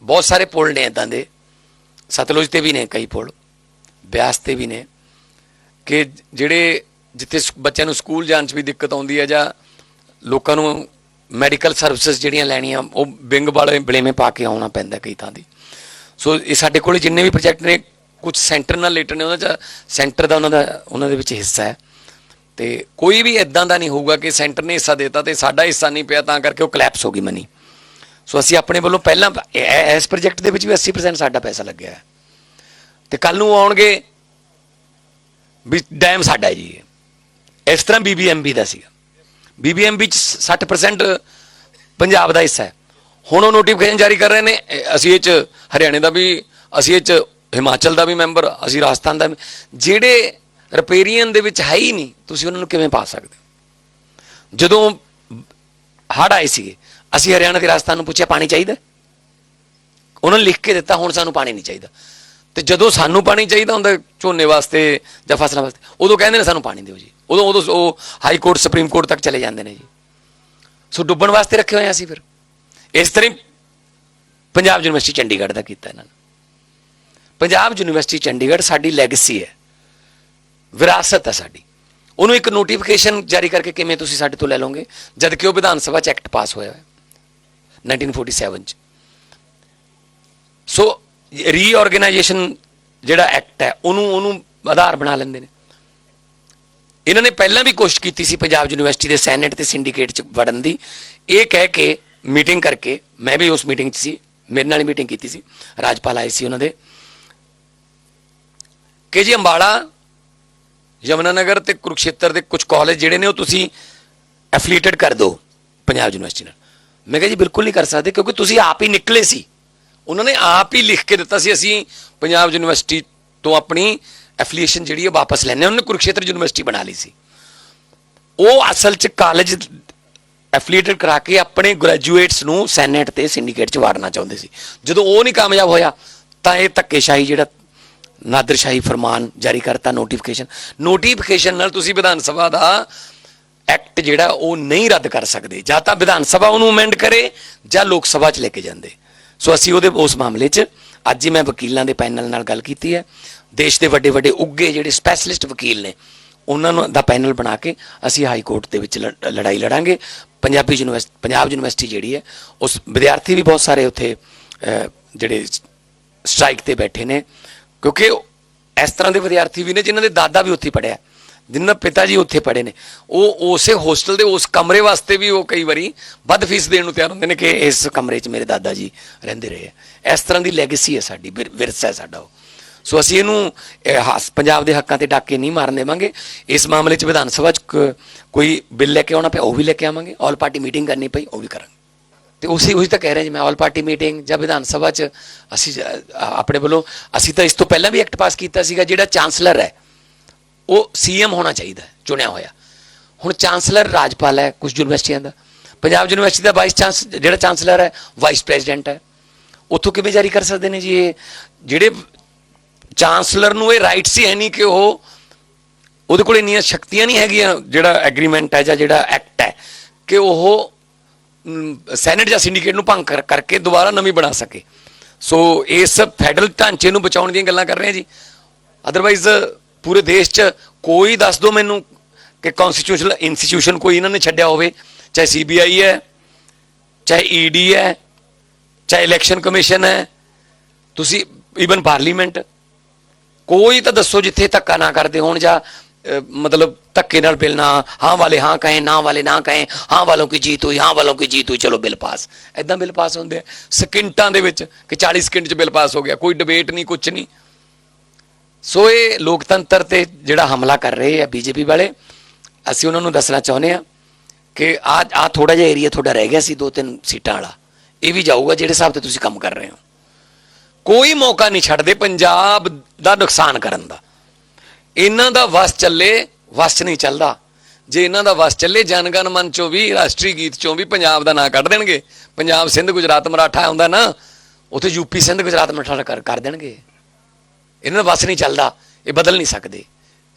Speaker 1: ਬਹੁਤ ਸਾਰੇ ਪੁਲ ਨੇ ਇਦਾਂ ਦੇ, ਸਤਲੁਜ ਤੇ ਵੀ ਨੇ ਕਈ ਪੁਲ, ਬਿਆਸ ਤੇ ਵੀ ਨੇ, ਕਿ ਜਿਹੜੇ ਜਿੱਥੇ ਬੱਚਿਆਂ ਨੂੰ ਸਕੂਲ ਜਾਣ 'ਚ ਵੀ ਦਿੱਕਤ ਆਉਂਦੀ ਹੈ ਜਾਂ ਲੋਕਾਂ ਨੂੰ ਮੈਡੀਕਲ ਸਰਵਿਸਿਜ਼ ਜਿਹੜੀਆਂ ਲੈਣੀਆਂ, ਉਹ ਬਿੰਗ ਵਾਲੇ ਬਲੇਵੇਂ ਪਾ ਕੇ ਆਉਣਾ ਪੈਂਦਾ ਕਈ ਥਾਂ ਦੀ ਸੋ ਇਹ ਸਾਡੇ ਕੋਲ ਜਿੰਨੇ ਵੀ ਪ੍ਰੋਜੈਕਟ ਨੇ, ਕੁਝ ਸੈਂਟਰ ਨਾਲ ਰਿਲੇਟਡ ਨੇ ਉਹਨਾਂ 'ਚ ਸੈਂਟਰ ਦਾ ਉਹਨਾਂ ਦਾ, ਉਹਨਾਂ ਦੇ ਵਿੱਚ ਹਿੱਸਾ ਹੈ। ਤੇ ਕੋਈ ਵੀ ਇਦਾਂ ਦਾ ਨਹੀਂ ਹੋਊਗਾ ਕਿ ਸੈਂਟਰ ਨੇ ਹਿੱਸਾ ਦਿੱਤਾ ਤੇ ਸਾਡਾ ਹਿੱਸਾ ਨਹੀਂ ਪਿਆ, ਤਾਂ ਕਰਕੇ ਉਹ ਕਲੈਪਸ ਹੋ ਗਈ ਮਨੀ ਸੋ ਅਸੀਂ ਆਪਣੇ ਵੱਲੋਂ ਪਹਿਲਾਂ ਇਸ ਪ੍ਰੋਜੈਕਟ ਦੇ ਵਿੱਚ ਵੀ 80% ਸਾਡਾ ਪੈਸਾ ਲੱਗਿਆ ਹੈ। ਤੇ ਕੱਲ ਨੂੰ ਆਉਣਗੇ ਵੀ ਡੈਮ ਸਾਡਾ ਹੈ ਜੀ ਇਸ ਤਰ੍ਹਾਂ ਬੀਬੀਐਮਬੀ ਦਾ ਸੀਗਾ। ਬੀਬੀਐਮਬੀ ਚ 60% ਪੰਜਾਬ ਦਾ ਹਿੱਸਾ ਹੈ। ਹੁਣ ਉਹ ਨੋਟੀਫਿਕੇਸ਼ਨ ਜਾਰੀ ਕਰ ਰਹੇ ਨੇ। ਅਸੀਂ ਇਹ ਚ ਹਰਿਆਣੇ ਦਾ ਵੀ, ਅਸੀਂ ਇਹ ਚ ਹਿਮਾਚਲ ਦਾ ਵੀ ਮੈਂਬਰ ਅਸੀਂ ਰਾਜਸਥਾਨ ਦਾ ਜਿਹੜੇ ਰਿਪੇਰੀਅਨ ਦੇ ਵਿੱਚ ਹੈ ਹੀ ਨਹੀਂ, ਤੁਸੀਂ ਉਹਨਾਂ ਨੂੰ ਕਿਵੇਂ ਪਾ ਸਕਦੇ ਹੋ? ਜਦੋਂ ਹੜ੍ਹ ਆਏ ਸੀਗੇ, ਅਸੀਂ ਹਰਿਆਣਾ ਤੇ ਰਾਜਸਥਾਨ ਨੂੰ ਪੁੱਛਿਆ, ਪਾਣੀ ਚਾਹੀਦਾ? ਉਹਨਾਂ ਨੇ ਲਿਖ ਕੇ ਦਿੱਤਾ, ਹੁਣ ਸਾਨੂੰ ਪਾਣੀ ਨਹੀਂ ਚਾਹੀਦਾ। ਤੇ ਜਦੋਂ ਸਾਨੂੰ ਪਾਣੀ ਚਾਹੀਦਾ ਹੁੰਦਾ ਝੋਨੇ ਵਾਸਤੇ ਜਾਂ ਫਸਲਾਂ ਵਾਸਤੇ, ਉਦੋਂ ਕਹਿੰਦੇ ਨੇ ਸਾਨੂੰ ਪਾਣੀ ਦਿਓ ਜੀ। ਉਦੋਂ ਉਦੋਂ ਉਹ ਹਾਈ ਕੋਰਟ, ਸੁਪਰੀਮ ਕੋਰਟ ਤੱਕ ਚਲੇ ਜਾਂਦੇ ਨੇ ਜੀ। ਸੋ ਡੁੱਬਣ ਵਾਸਤੇ ਰੱਖੇ ਹੋਏ ਆ ਅਸੀਂ ਫਿਰ। ਇਸ ਤਰ੍ਹਾਂ ਪੰਜਾਬ ਯੂਨੀਵਰਸਿਟੀ ਚੰਡੀਗੜ੍ਹ ਦਾ ਕੀਤਾ ਇਹਨਾਂ ਨੇ। ਪੰਜਾਬ ਯੂਨੀਵਰਸਿਟੀ ਚੰਡੀਗੜ੍ਹ ਸਾਡੀ ਲੈਗੇਸੀ ਹੈ। ਵਿਰਾਸਤ ਹੈ ਸਾਡੀ। ਉਹਨੂੰ ਇੱਕ ਨੋਟੀਫਿਕੇਸ਼ਨ ਜਾਰੀ ਕਰਕੇ ਕਿਵੇਂ ਤੁਸੀਂ ਸਾਡੇ ਤੋਂ ਲੈ ਲਓਗੇ? ਜਦ ਕਿ ਉਹ ਵਿਧਾਨ ਸਭਾ ਚ ਐਕਟ ਪਾਸ ਹੋਇਆ ਹੈ 1947 ਚ। ਸੋ ਰੀਆਰਗੇਨਾਈਜੇਸ਼ਨ ਜਿਹੜਾ ਐਕਟ ਹੈ, ਉਹਨੂੰ ਉਹਨੂੰ ਆਧਾਰ ਬਣਾ ਲੈਂਦੇ ਨੇ। ਇਹਨਾਂ ਨੇ ਪਹਿਲਾਂ ਵੀ ਕੋਸ਼ਿਸ਼ ਕੀਤੀ ਸੀ ਪੰਜਾਬ ਯੂਨੀਵਰਸਿਟੀ ਦੇ ਸੈਨੇਟ ਤੇ ਸਿੰਡੀਕੇਟ ਚ ਵੜਨ ਦੀ। ਇਹ ਕਹਿ ਕੇ ਮੀਟਿੰਗ ਕਰਕੇ ਮੈਂ ਵੀ ਉਸ ਮੀਟਿੰਗ 'ਚ ਸੀ, ਮੇਰੇ ਨਾਲ ਮੀਟਿੰਗ ਕੀਤੀ ਸੀ, ਰਾਜਪਾਲ ਆਏ ਸੀ ਉਹਨਾਂ ਦੇ। ਕਿ ਜੀ ਅੰਬਾਲਾ ਯਮਨਾ ਨਗਰ ਤੇ ਕੁਰੂਕਸ਼ੇਤਰ ਦੇ ਕੁਝ ਕਾਲਜ ਜਿਹੜੇ ਨੇ ਉਹ ਤੁਸੀਂ ਐਫੀਲੀਏਟਡ ਕਰ ਦਿਓ ਪੰਜਾਬ ਯੂਨੀਵਰਸਿਟੀ ਨਾਲ। ਮੈਂ ਕਿਹਾ ਜੀ ਬਿਲਕੁਲ ਨਹੀਂ ਕਰ ਸਕਦੇ ਕਿਉਂਕਿ ਤੁਸੀਂ ਆਪ ਹੀ ਨਿਕਲੇ ਸੀ। ਉਹਨਾਂ ਨੇ ਆਪ ਹੀ ਲਿਖ ਕੇ ਦਿੱਤਾ ਸੀ, ਅਸੀਂ ਪੰਜਾਬ ਯੂਨੀਵਰਸਿਟੀ ਤੋਂ ਆਪਣੀ ਐਫੀਲੀਏਸ਼ਨ ਜਿਹੜੀ ਹੈ ਵਾਪਸ ਲੈਣੇ ਉਹਨਾਂ ਨੇ ਕੁਰੂਕਸ਼ੇਤਰ ਯੂਨੀਵਰਸਿਟੀ ਬਣਾ ਲਈ ਸੀ। ਉਹ ਅਸਲ 'ਚ ਕਾਲਜ ਐਫੀਲੀਏਟਡ ਕਰਾ ਕੇ ਆਪਣੇ ਗ੍ਰੈਜੂਏਟਸ ਨੂੰ ਸੈਨੇਟ ਤੇ ਸਿੰਡੀਕੇਟ 'ਚ ਵਾੜਨਾ ਚਾਹੁੰਦੇ ਸੀ। ਜਦੋਂ ਉਹ ਨਹੀਂ ਕਾਮਯਾਬ ਹੋਇਆ, ਤਾਂ ਇਹ ਧੱਕੇਸ਼ਾਹੀ ਜਿਹੜਾ ਨਾਦਰਸ਼ਾਹੀ ਫਰਮਾਨ ਜਾਰੀ ਕਰਤਾ ਨੋਟੀਫਿਕੇਸ਼ਨ ਨੋਟੀਫਿਕੇਸ਼ਨ ਨਾਲ ਤੁਸੀਂ ਵਿਧਾਨ ਸਭਾ ਦਾ ਐਕਟ ਜਿਹੜਾ, ਉਹ ਨਹੀਂ ਰੱਦ ਕਰ ਸਕਦੇ। ਜਾਂ ਤਾਂ ਵਿਧਾਨ ਸਭਾ ਉਹਨੂੰ ਅਮੈਂਡ ਕਰੇ, ਜਾਂ ਲੋਕ ਸਭਾ 'ਚ ਲੈ ਕੇ ਜਾਂਦੇ। ਸੋ ਅਸੀਂ ਉਹਦੇ, ਉਸ ਮਾਮਲੇ 'ਚ ਅੱਜ ਹੀ ਮੈਂ ਵਕੀਲਾਂ ਦੇ ਪੈਨਲ ਨਾਲ ਗੱਲ ਕੀਤੀ ਹੈ। ਦੇਸ਼ ਦੇ ਵੱਡੇ ਵੱਡੇ ਉੱਗੇ ਜਿਹੜੇ ਸਪੈਸ਼ਲਿਸਟ ਵਕੀਲ ਨੇ, ਉਹਨਾਂ ਨੂੰ ਦਾ ਪੈਨਲ ਬਣਾ ਕੇ ਅਸੀਂ ਹਾਈ ਕੋਰਟ ਦੇ ਵਿੱਚ ਲੜ- ਲੜਾਈ ਲੜਾਂਗੇ। ਪੰਜਾਬੀ ਯੂਨੀਵਰਸਿਟੀ ਪੰਜਾਬ ਯੂਨੀਵਰਸਿਟੀ ਜਿਹੜੀ ਹੈ, ਉਸ ਵਿਦਿਆਰਥੀ ਵੀ ਬਹੁਤ ਸਾਰੇ ਉੱਥੇ ਜਿਹੜੇ ਸਟ੍ਰਾਈਕ ਤੇ ਬੈਠੇ ਨੇ, ਕਿਉਂਕਿ ਇਸ ਤਰ੍ਹਾਂ ਦੇ ਵਿਦਿਆਰਥੀ ਵੀ ਨੇ ਜਿਨ੍ਹਾਂ ਦੇ ਦਾਦਾ ਵੀ ਉੱਥੇ ਪੜਿਆ ਜਿਨ੍ਹਾਂ ਪਿਤਾ ਜੀ ਉੱਥੇ ਪੜ੍ਹੇ ਨੇ ਉਹ ਉਸੇ ਹੋਸਟਲ ਦੇ, ਉਸ ਕਮਰੇ ਵਾਸਤੇ ਵੀ ਉਹ ਕਈ ਵਾਰੀ ਵੱਧ ਫੀਸ ਦੇਣ ਨੂੰ ਤਿਆਰ ਹੁੰਦੇ ਨੇ ਕਿ ਇਸ ਕਮਰੇ 'ਚ ਮੇਰੇ ਦਾਦਾ ਜੀ ਰਹਿੰਦੇ ਰਹੇ ਆ। ਇਸ ਤਰ੍ਹਾਂ ਦੀ ਲੈਗੇਸੀ ਹੈ ਸਾਡੀ ਵਿਰ- ਵਿਰਸਾ ਹੈ ਸਾਡਾ ਉਹ ਸੋ ਅਸੀਂ ਇਹਨੂੰ ਇਹ, ਪੰਜਾਬ ਦੇ ਹੱਕਾਂ ਤੇ ਡਾਕੇ ਨਹੀਂ ਮਾਰਨ ਦੇਵਾਂਗੇ। ਇਸ ਮਾਮਲੇ 'ਚ ਵਿਧਾਨ ਸਭਾ 'ਚ ਕ- ਕੋਈ ਬਿੱਲ ਲੈ ਕੇ ਆਉਣਾ ਪਿਆ ਉਹ ਵੀ ਲੈ ਕੇ ਆਵਾਂਗੇ। ਆਲ ਪਾਰਟੀ ਮੀਟਿੰਗ ਕਰਨੀ ਪਈ ਉਹ ਵੀ ਕਰਾਂਗੇ। ਤੇ ਉਸੇ ਉਹੀ ਤਾਂ ਕਹਿ ਰਹੇ ਜੀ ਮੈਂ ਆਲ ਪਾਰਟੀ ਮੀਟਿੰਗ ਜਾਂ ਵਿਧਾਨ ਸਭਾ 'ਚ ਅਸੀਂ ਆਪਣੇ ਵੱਲੋਂ ਅਸੀਂ ਤਾਂ ਇਸ ਤੋਂ ਪਹਿਲਾਂ ਵੀ ਐਕਟ ਪਾਸ ਕੀਤਾ ਸੀਗਾ ਜਿਹੜਾ ਚਾਂਸਲਰ ਹੈ ਉਹ ਸੀਐਮ ਹੋਣਾ ਚਾਹੀਦਾ ਚੁਣਿਆ ਹੋਇਆ। ਹੁਣ ਚਾਂਸਲਰ ਰਾਜਪਾਲ ਹੈ ਕੁਝ ਯੂਨੀਵਰਸਿਟੀਆਂ ਦਾ। ਪੰਜਾਬ ਯੂਨੀਵਰਸਿਟੀ ਦਾ ਵਾਈਸ ਚਾਂਸ ਜਿਹੜਾ ਚਾਂਸਲਰ ਹੈ ਵਾਈਸ ਪ੍ਰੈਜ਼ੀਡੈਂਟ ਹੈ। ਉੱਥੋਂ ਕਿਵੇਂ ਜਾਰੀ ਕਰ ਸਕਦੇ ਨੇ ਜੀ ਇਹ? ਜਿਹੜੇ ਚਾਂਸਲਰ ਨੂੰ ਇਹ ਰਾਈਟਸ ਹੀ ਹੈ ਨਹੀਂ ਕਿ ਉਹ ਉਹਦੇ ਕੋਲ ਇੰਨੀਆਂ ਸ਼ਕਤੀਆਂ ਨਹੀਂ ਹੈਗੀਆਂ, ਜਿਹੜਾ ਐਗਰੀਮੈਂਟ ਹੈ ਜਾਂ ਜਿਹੜਾ ਐਕਟ ਹੈ, ਕਿ ਉਹ ਸੈਨੇਟ ਜਾਂ ਸਿੰਡੀਕੇਟ ਨੂੰ ਭੰਗ ਕਰ- ਕਰਕੇ ਦੁਬਾਰਾ ਨਵੀਂ ਬਣਾ ਸਕੇ। ਸੋ ਇਸ ਫੈਡਰਲ ਢਾਂਚੇ ਨੂੰ ਬਚਾਉਣ ਦੀਆਂ ਗੱਲਾਂ ਕਰ ਰਹੇ ਹਾਂ ਜੀ। ਅਦਰਵਾਈਜ਼ ਪੂਰੇ ਦੇਸ਼ 'ਚ ਕੋਈ ਦੱਸ ਦਿਓ ਮੈਨੂੰ ਕਿ ਕਨਸਟੀਟਿਊਸ਼ਨਲ ਇੰਸਟੀਟਿਊਸ਼ਨ ਕੋਈ ਇਹਨਾਂ ਨੇ ਛੱਡਿਆ ਹੋਵੇ, ਚਾਹੇ ਸੀਬੀਆਈ ਹੈ, ਚਾਹੇ ਈਡੀ ਹੈ, ਚਾਹੇ ਇਲੈਕਸ਼ਨ ਕਮਿਸ਼ਨ ਹੈ। ਤੁਸੀਂ ਈਵਨ ਪਾਰਲੀਮੈਂਟ ਕੋਈ ਤਾਂ ਦੱਸੋ ਜਿੱਥੇ ਧੱਕਾ ਨਾ ਕਰਦੇ ਹੋਣ ਜਾਂ ਅਹ, ਮਤਲਬ ਧੱਕੇ ਨਾਲ ਬਿੱਲ ਨਾ ਹਾਂ ਵਾਲੇ ਹਾਂ ਕਹੇ ਨਾ ਵਾਲੇ ਨਾ ਕਹੇ ਹਾਂ ਵਾਲੋਂ ਕੀ ਜੀਤ ਹੋਈ ਹਾਂ ਵਾਲੋਂ ਕੀ ਜੀਤ ਹੋਈ ਚਲੋ ਬਿੱਲ ਪਾਸ। ਐਦਾਂ ਬਿੱਲ ਪਾਸ ਹੁੰਦੇ ਆ। ਸਕਿੰਟਾਂ ਦੇ ਵਿੱਚ ਕਿ 40 ਸਕਿੰਟ 'ਚ ਬਿੱਲ ਪਾਸ ਹੋ ਗਿਆ ਕੋਈ ਡਿਬੇਟ ਨਹੀਂ ਕੁਝ ਨਹੀਂ। ਸੋ ਇਹ ਲੋਕਤੰਤਰ ਤੇ ਜਿਹੜਾ ਹਮਲਾ ਕਰ ਰਹੇ ਆ ਬੀਜੇਪੀ ਵਾਲੇ ਅਸੀਂ ਉਹਨਾਂ ਨੂੰ ਦੱਸਣਾ ਚਾਹੁੰਦੇ ਆ ਕਿ ਆ ਆ ਥੋੜਾ ਜਿਹਾ ਏਰੀਆ ਤੁਹਾਡਾ ਰਹਿ ਗਿਆ ਸੀ ਦੋ ਤਿੰਨ ਸੀਟਾਂ ਵਾਲਾ। ਇਹ ਵੀ ਜਾਊਗਾ ਜਿਹੜੇ ਹਿਸਾਬ ਤੇ ਤੁਸੀਂ ਕੰਮ ਕਰ ਰਹੇ ਹੋ। ਕੋਈ ਮੌਕਾ ਨਹੀਂ ਛੱਡਦੇ ਪੰਜਾਬ ਦਾ ਨੁਕਸਾਨ ਕਰਨ ਦਾ। ਇਹਨਾਂ ਦਾ ਵਸ ਚੱਲੇ, ਵਸ ਨਹੀਂ ਚੱਲਦਾ। ਜੇ ਇਹਨਾਂ ਦਾ ਵਸ ਚੱਲੇ ਜਨਗਣ ਮਨ ਚੋਂ ਵੀ, ਰਾਸ਼ਟਰੀ ਗੀਤ ਚੋਂ ਵੀ ਪੰਜਾਬ ਦਾ ਨਾਂ ਕੱਢ ਦੇਣਗੇ। ਪੰਜਾਬ ਸਿੰਧ ਗੁਜਰਾਤ ਮਰਾਠਾ ਆਉਂਦਾ ਨਾ, ਉੱਥੇ ਯੂਪੀ ਸਿੰਧ ਗੁਜਰਾਤ ਮਰਾਠਾ ਕਰ ਕਰ ਦੇਣਗੇ। ਇਹਨਾਂ ਦਾ ਵਸ ਨਹੀਂ ਚੱਲਦਾ, ਇਹ ਬਦਲ ਨਹੀਂ ਸਕਦੇ।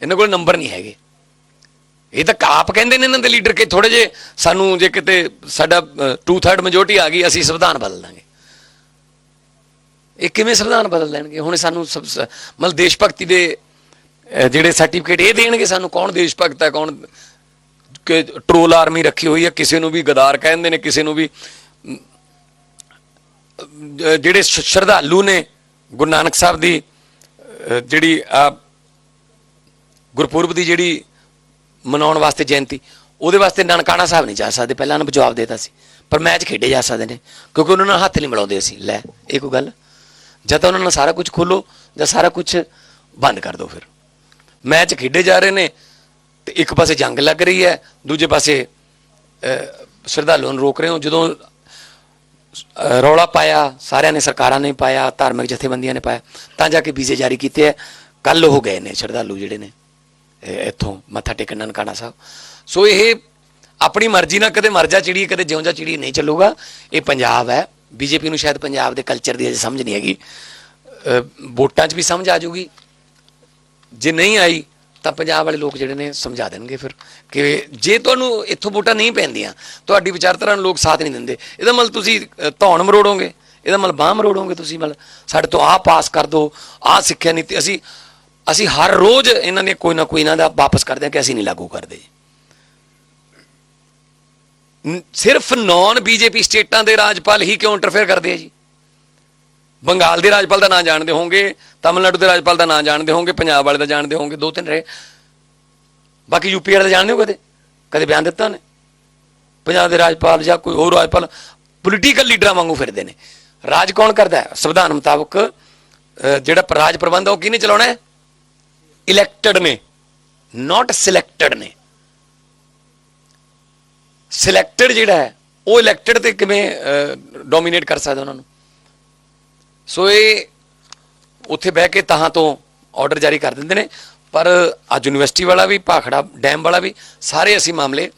Speaker 1: ਇਹਨਾਂ ਕੋਲ ਨੰਬਰ ਨਹੀਂ ਹੈਗੇ। ਇਹ ਤਾਂ ਆਪ ਕਹਿੰਦੇ ਨੇ ਇਹਨਾਂ ਦੇ ਲੀਡਰ ਕਿ ਥੋੜੇ ਜੇ ਸਾਨੂੰ ਜੇ ਕਿਤੇ ਸਾਡਾ 2/3 ਮੈਜੋਰਟੀ ਆ ਗਈ, ਅਸੀਂ ਸੰਵਿਧਾਨ ਬਦਲ ਦਾਂਗੇ। ਇਹ ਕਿਵੇਂ ਸੰਵਿਧਾਨ ਬਦਲ ਲੈਣਗੇ? ਹੁਣ ਸਾਨੂੰ ਸ- ਮਤਲਬ ਦੇਸ਼ ਭਗਤੀ ਦੇ ਜਿਹੜੇ ਸਰਟੀਫਿਕੇਟ ਇਹ ਦੇਣਗੇ ਸਾਨੂੰ ਕੌਣ ਦੇਸ਼ ਭਗਤ ਹੈ, ਕੌਣ ਕਿ ਟਰੋਲ ਆਰਮੀ ਰੱਖੀ ਹੋਈ ਹੈ, ਕਿਸੇ ਨੂੰ ਵੀ ਗਦਾਰ ਕਹਿੰਦੇ ਨੇ, ਕਿਸੇ ਨੂੰ ਵੀ ਜਿਹੜੇ ਸ਼ਰਧਾਲੂ ਨੇ ਗੁਰੂ ਨਾਨਕ ਸਾਹਿਬ ਦੀ ਜਿਹੜੀ, ਆ, ਗੁਰਪੁਰਬ ਦੀ ਜਿਹੜੀ ਮਨਾਉਣ ਵਾਸਤੇ ਜਯੰਤੀ ਉਹਦੇ ਵਾਸਤੇ ਨਨਕਾਣਾ ਸਾਹਿਬ ਨਹੀਂ ਜਾ ਸਕਦੇ। ਪਹਿਲਾਂ ਉਹਨੂੰ ਜਵਾਬ ਦੇਤਾ ਸੀ। ਪਰ ਮੈਚ ਖੇਡੇ ਜਾ ਸਕਦੇ ਨੇ, ਕਿਉਂਕਿ ਉਹਨਾਂ ਨਾਲ ਹੱਥ ਨਹੀਂ ਮਿਲਾਉਂਦੇ ਸੀ ਲੈ, ਇਹ ਕੋਈ ਗੱਲ? ਜਾਂ ਤਾਂ ਉਹਨਾਂ ਨਾਲ ਸਾਰਾ ਕੁਝ ਖੋਲੋ ਜਾਂ ਸਾਰਾ ਕੁਝ ਬੰਦ ਕਰ ਦਿਓ ਫਿਰ। ਮੈਚ ਖੇਡੇ ਜਾ ਰਹੇ ਨੇ ਤੇ ਇੱਕ ਪਾਸੇ ਜੰਗ ਲੱਗ ਰਹੀ ਹੈ, ਦੂਜੇ ਪਾਸੇ ਸ਼ਰਧਾਲੂਆਂ ਨੂੰ ਰੋਕ ਰਹੇ ਹੋ। ਜਦੋਂ ਰੌਲਾ ਪਾਇਆ, ਸਾਰਿਆਂ ਨੇ, ਸਰਕਾਰਾਂ ਨੇ ਪਾਇਆ, ਧਾਰਮਿਕ ਜਥੇਬੰਦੀਆਂ ਨੇ ਪਾਇਆ, ਤਾਂ ਜਾ ਕੇ ਵੀਜ਼ੇ ਜਾਰੀ ਕੀਤੇ ਆ ਕੱਲ ਹੋ ਗਏ ਨੇ ਸ਼ਰਧਾਲੂ ਜਿਹੜੇ ਨੇ ਇੱਥੋਂ ਮੱਥਾ ਟੇਕਣ ਨਨਕਾਣਾ ਸਾਹਿਬ। ਸੋ ਇਹ ਆਪਣੀ ਮਰਜ਼ੀ ਨਾਲ ਕਦੇ ਮਰ ਜਾ ਚਿੜੀ ਕਦੇ ਜਿਉਂ ਜਾ ਚਿੜੀ ਨਹੀਂ ਚੱਲੂਗਾ। ਇਹ ਪੰਜਾਬ ਹੈ। ਬੀਜੇਪੀ ਨੂੰ ਸ਼ਾਇਦ ਪੰਜਾਬ ਦੇ ਕਲਚਰ ਦੀ ਅਜੇ ਸਮਝ ਨਹੀਂ ਹੈਗੀ। ਵੋਟਾਂ 'ਚ ਵੀ ਸਮਝ ਆ ਜਾਊਗੀ। ਜੇ ਨਹੀਂ ਆਈ, ਤਾਂ ਪੰਜਾਬ ਵਾਲੇ ਲੋਕ ਜਿਹੜੇ ਨੇ ਸਮਝਾ ਦੇਣਗੇ ਫਿਰ ਕਿ ਜੇ ਤੁਹਾਨੂੰ ਇੱਥੋਂ ਵੋਟਾਂ ਨਹੀਂ ਪੈਂਦੀਆਂ, ਤੁਹਾਡੀ ਵਿਚਾਰਧਾਰਾ ਨੂੰ ਲੋਕ ਸਾਥ ਨਹੀਂ ਦਿੰਦੇ। ਇਹਦਾ ਮਤਲਬ ਤੁਸੀਂ ਧੌਣ ਮਰੋੜੋਗੇ। ਇਹਦਾ ਮਤਲਬ ਬਾਹ ਮਰੋੜੋਗੇ ਤੁਸੀਂ। ਮਤਲਬ ਸਾਡੇ ਤੋਂ ਆਹ ਪਾਸ ਕਰ ਦਿਓ ਆਹ ਸਿੱਖਿਆ ਨੀਤੀ। ਅਸੀਂ ਅਸੀਂ ਹਰ ਰੋਜ਼ ਇਹਨਾਂ ਨੇ ਕੋਈ ਨਾ ਕੋਈ ਇਹਨਾਂ ਦਾ ਵਾਪਸ ਕਰਦੇ ਹਾਂ ਕਿ ਅਸੀਂ ਨਹੀਂ ਲਾਗੂ ਕਰਦੇ। ਸਿਰਫ ਨਾਨ ਬੀਜੇਪੀ ਸਟੇਟਾਂ ਦੇ ਰਾਜਪਾਲ ਹੀ ਕਿਉਂ ਇੰਟਰਫੇਅਰ ਕਰਦੇ ਆ ਜੀ? ਬੰਗਾਲ ਦੇ ਰਾਜਪਾਲ ਦਾ ਨਾਂ ਜਾਣਦੇ ਹੋਵੋਗੇ ਤਮਿਲਨਾਡੂ ਦੇ ਰਾਜਪਾਲ ਦਾ ਨਾਂ ਜਾਣਦੇ ਹੋਵੋਗੇ ਪੰਜਾਬ ਵਾਲੇ ਦਾ ਜਾਣਦੇ ਹੋਵੋਗੇ ਦੋ ਤਿੰਨ ਰਹੇ। ਬਾਕੀ ਯੂਪੀ ਵਾਲੇ ਦਾ ਜਾਣਦੇ ਹੋ ਕਦੇ? ਕਦੇ ਬਿਆਨ ਦਿੱਤਾ ਨੇ ਪੰਜਾਬ ਦੇ ਰਾਜਪਾਲ ਜਾਂ ਕੋਈ ਹੋਰ ਰਾਜਪਾਲ ਪੋਲੀਟੀਕਲ ਲੀਡਰਾਂ ਵਾਂਗੂ ਫਿਰਦੇ ਨੇ। ਰਾਜ ਕੌਣ ਕਰਦਾ ਹੈ? ਸੰਵਿਧਾਨ ਮੁਤਾਬਕ ਜਿਹੜਾ ਰਾਜ ਪ੍ਰਬੰਧ ਉਹ ਕਿਹਨੇ ਚਲਾਉਣਾ ਹੈ? ਇਲੈਕਟਡ ਨੇ। ਨਾਟ ਸਿਲੈਕਟਡ ਨੇ। ਸਿਲੈਕਟਡ ਜਿਹੜਾ ਹੈ, ਉਹ ਇਲੈਕਟਡ ਤੇ ਕਿਵੇਂ ਡੋਮੀਨੇਟ ਕਰ ਸਕਦਾ ਉਹਨਾਂ ਨੂੰ? ਸੋ ਇਹ ਉੱਥੇ ਬਹਿ ਕੇ ਤਹਾਂ ਤੋਂ ਆਰਡਰ ਜਾਰੀ ਕਰ ਦਿੰਦੇ ਨੇ। ਪਰ ਅੱਜ ਯੂਨੀਵਰਸਿਟੀ ਵਾਲਾ ਵੀ, ਭਾਖੜਾ ਡੈਮ ਵਾਲਾ ਵੀ, ਸਾਰੇ ਅਸੀਂ ਮਾਮਲੇ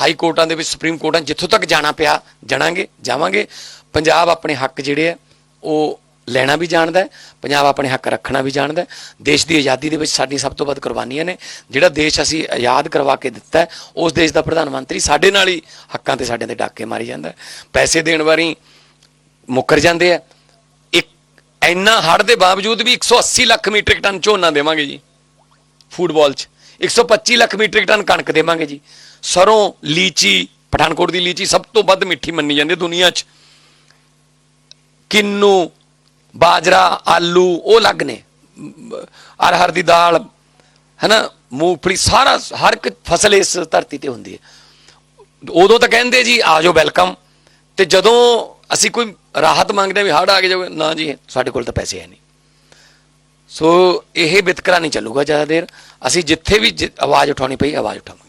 Speaker 1: ਹਾਈ ਕੋਰਟਾਂ ਦੇ ਵਿੱਚ, ਸੁਪਰੀਮ ਕੋਰਟਾਂ ਜਿੱਥੋਂ ਤੱਕ ਜਾਣਾ ਪਿਆ, ਜਾਣਾਂਗੇ, ਜਾਵਾਂਗੇ। ਪੰਜਾਬ ਆਪਣੇ ਹੱਕ ਜਿਹੜੇ ਆ, ਉਹ ਲੈਣਾ ਵੀ ਜਾਣਦਾ ਹੈ, ਪੰਜਾਬ ਆਪਣੇ ਹੱਕ ਰੱਖਣਾ ਵੀ ਜਾਣਦਾ ਹੈ। ਦੇਸ਼ ਦੀ ਆਜ਼ਾਦੀ ਦੇ ਵਿੱਚ ਸਾਡੀ ਸਭ ਤੋਂ ਵੱਧ ਕੁਰਬਾਨੀਆਂ ਨੇ। ਜਿਹੜਾ ਦੇਸ਼ ਅਸੀਂ ਆਜ਼ਾਦ ਕਰਵਾ ਕੇ ਦਿੱਤਾ ਉਸ ਦੇਸ਼ ਦਾ ਪ੍ਰਧਾਨ ਮੰਤਰੀ ਸਾਡੇ ਨਾਲ ਹੀ ਹੱਕਾਂ ਤੇ ਸਾਡੇ ਤੇ ਡਾਕੇ ਮਾਰੀ ਜਾਂਦਾ ਪੈਸੇ ਦੇਣ ਵਾਰੀ ਮੁੱਕਰ ਜਾਂਦੇ ਆ। ਇੱਕ ਇੰਨਾ ਹੜ ਦੇ ਬਾਵਜੂਦ ਵੀ 180 ਲੱਖ ਮੀਟ੍ਰਿਕ ਟਨ ਝੋਨਾ ਦੇਵਾਂਗੇ ਜੀ, ਫੂਟਬਾਲ 'ਚ। 125 ਲੱਖ ਮੀਟ੍ਰਿਕ ਟਨ ਕਣਕ ਦੇਵਾਂਗੇ ਜੀ। ਸਰੋਂ, ਲੀਚੀ, ਪਠਾਨਕੋਟ ਦੀ ਲੀਚੀ ਸਭ ਤੋਂ ਵੱਧ ਮਿੱਠੀ ਮੰਨੀ ਜਾਂਦੀ ਦੁਨੀਆ 'ਚ। ਕਿੰਨੂ ਬਾਜਰਾ, ਆਲੂ, ਉਹ ਅਲੱਗ ਨੇ। ਅਰਹਰ ਦੀ ਦਾਲ, ਹੈਨਾ ਮੂੰਗਫਲੀ ਸਾਰਾ, ਹਰ ਇੱਕ ਫਸਲ ਇਸ ਧਰਤੀ ਤੇ ਹੁੰਦੀ ਹੈ। ਉਦੋਂ ਤਾਂ ਕਹਿੰਦੇ ਜੀ, ਆ ਜਾਓ, ਵੈਲਕਮ। ਤੇ ਜਦੋਂ ਅਸੀਂ ਕੋਈ ਰਾਹਤ ਮੰਗਦੇ ਹਾਂ ਵੀ ਹੜ ਆ ਕੇ ਜਾਵੇ ਨਾ ਜੀ, ਸਾਡੇ ਕੋਲ ਤਾਂ ਪੈਸੇ ਹੈ ਨਹੀਂ। ਸੋ ਇਹ ਵਿਤਕਰਾ ਨਹੀਂ ਚੱਲੂਗਾ ਜ਼ਿਆਦਾ ਦੇਰ। ਅਸੀਂ ਜਿੱਥੇ ਵੀ ਜਿ- ਆਵਾਜ਼ ਉਠਾਉਣੀ ਪਈ, ਆਵਾਜ਼ ਉਠਾਵਾਂਗੇ।